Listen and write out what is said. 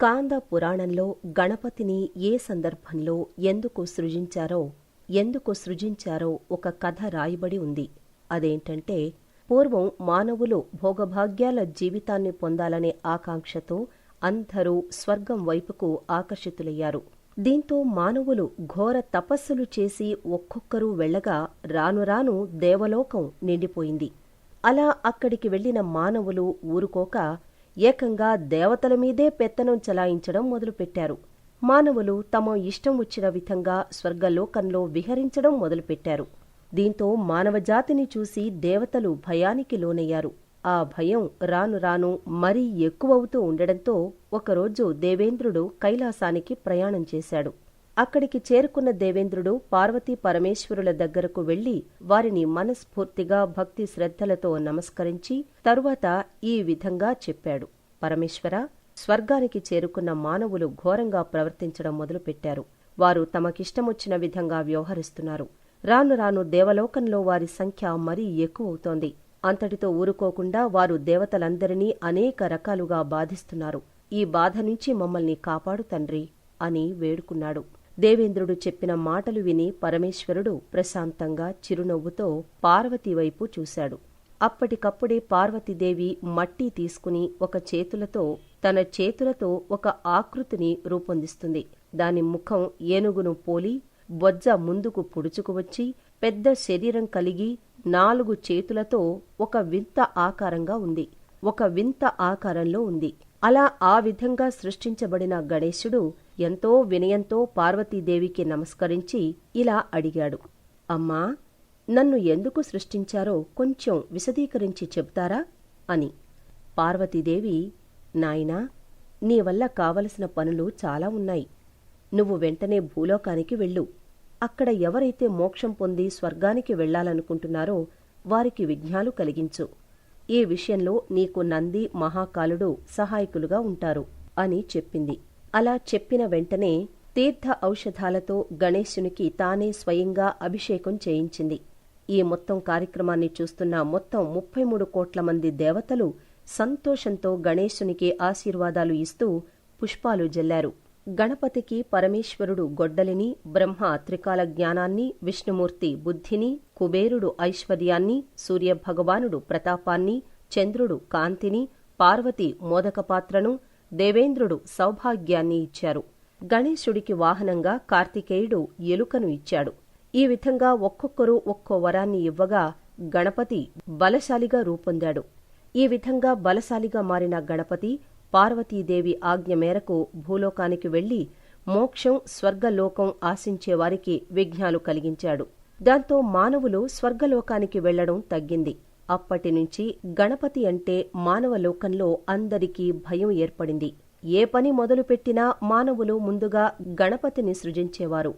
స్కాంద పురాణంలో గణపతిని ఏ సందర్భంలో ఎందుకు సృజించారో ఎందుకు సృజించారో ఒక కథ రాయబడి ఉంది. అదేంటంటే పూర్వం మానవులు భోగభాగ్యాల జీవితాన్ని పొందాలనే ఆకాంక్షతో అందరూ స్వర్గం వైపుకు ఆకర్షితులయ్యారు. దీంతో మానవులు ఘోర తపస్సులు చేసి ఒక్కొక్కరూ వెళ్ళగా రాను రాను దేవలోకం నిండిపోయింది. అలా అక్కడికి వెళ్ళిన మానవులు ఊరుకోక ఏకంగా దేవతల మీదే పెత్తనం చలాయించడం మొదలుపెట్టారు. మానవులు తమ ఇష్టం వచ్చిన విధంగా స్వర్గలోకంలో విహరించడం మొదలుపెట్టారు. దీంతో మానవజాతిని చూసి దేవతలు భయానికి లోనయ్యారు. ఆ భయం రాను రాను మరీ ఎక్కువవుతూ ఉండడంతో ఒకరోజు దేవేంద్రుడు కైలాసానికి ప్రయాణం చేశాడు. అక్కడికి చేరుకున్న దేవేంద్రుడు పార్వతీ పరమేశ్వరుల దగ్గరకు వెళ్ళి వారిని మనస్ఫూర్తిగా భక్తి శ్రద్ధలతో నమస్కరించి తరువాత ఈ విధంగా చెప్పాడు. పరమేశ్వర స్వర్గానికి చేరుకున్న మానవులు ఘోరంగా ప్రవర్తించడం మొదలుపెట్టారు. వారు తమకిష్టమొచ్చిన విధంగా వ్యవహరిస్తున్నారు. రాను రాను దేవలోకంలో వారి సంఖ్య మరీ ఎక్కువవుతోంది. అంతటితో ఊరుకోకుండా వారు దేవతలందరినీ అనేక రకాలుగా బాధిస్తున్నారు. ఈ బాధ నుంచి మమ్మల్ని కాపాడు తండ్రి అని వేడుకున్నాడు. దేవేంద్రుడు చెప్పిన మాటలు విని పరమేశ్వరుడు ప్రశాంతంగా చిరునవ్వుతో పార్వతి వైపు చూశాడు. అప్పటికప్పుడే పార్వతీదేవి మట్టి తీసుకుని ఒక చేతులతో తన చేతులతో ఒక ఆకృతిని రూపొందిస్తుంది. దాని ముఖం ఏనుగును పోలి బొజ్జ ముందుకు పొడుచుకువచ్చి పెద్ద శరీరం కలిగి నాలుగు చేతులతో ఒక వింత ఆకారంగా ఉంది. ఒక వింత ఆకారంలో ఉంది. అలా ఆ విధంగా సృష్టించబడిన గణేశుడు ఎంతో వినయంతో పార్వతీదేవికి నమస్కరించి ఇలా అడిగాడు. అమ్మా నన్ను ఎందుకు సృష్టించారో కొంచెం విశదీకరించి చెబుతారా? అని. పార్వతీదేవి నాయనా నీ వల్ల కావలసిన పనులు చాలా ఉన్నాయి. నువ్వు వెంటనే భూలోకానికి వెళ్ళు. అక్కడ ఎవరైతే మోక్షం పొంది స్వర్గానికి వెళ్ళాలనుకుంటున్నారో వారికి విఘ్నాలు కలిగించు. ఈ విషయంలో నీకు నంది మహాకాలుడు సహాయకులుగా ఉంటారు అని చెప్పింది. అలా చెప్పిన వెంటనే తీర్థ ఔషధాలతో గణేశునికి తానే స్వయంగా అభిషేకం చేయించింది. ఈ మొత్తం కార్యక్రమాన్ని చూస్తున్న మొత్తం ముప్పై మూడు కోట్ల మంది దేవతలు సంతోషంతో గణేశునికి ఆశీర్వాదాలు ఇస్తూ పుష్పాలు జల్లారు. గణపతికి పరమేశ్వరుడు గొడ్డలిని బ్రహ్మ త్రికాల జ్ఞానాన్ని విష్ణుమూర్తి బుద్ధిని కుబేరుడు ఐశ్వర్యాన్ని సూర్యభగవానుడు ప్రతాపాన్ని చంద్రుడు కాంతిని పార్వతి మోదకపాత్రను దేవేంద్రుడు సౌభాగ్యాన్ని ఇచ్చారు. గణేశుడికి వాహనంగా కార్తికేయుడు ఎలుకను ఇచ్చాడు. ఈ విధంగా ఒక్కొక్కరు ఒక్కో వరాన్ని ఇవ్వగా గణపతి బలశాలిగా రూపొందాడు. ఈ విధంగా బలశాలిగా మారిన గణపతి పార్వతీదేవి ఆజ్ఞ మేరకు భూలోకానికి వెళ్ళి మోక్షం స్వర్గలోకం ఆశించేవారికి విఘ్నాలు కలిగించాడు. దాంతో మానవులు స్వర్గలోకానికి వెళ్ళడం తగ్గింది. అప్పటినుంచి గణపతి అంటే మానవ లోకంలో అందరికీ భయం ఏర్పడింది. ఏ పని మొదలుపెట్టినా మానవులు ముందుగా గణపతిని సృజించేవారు.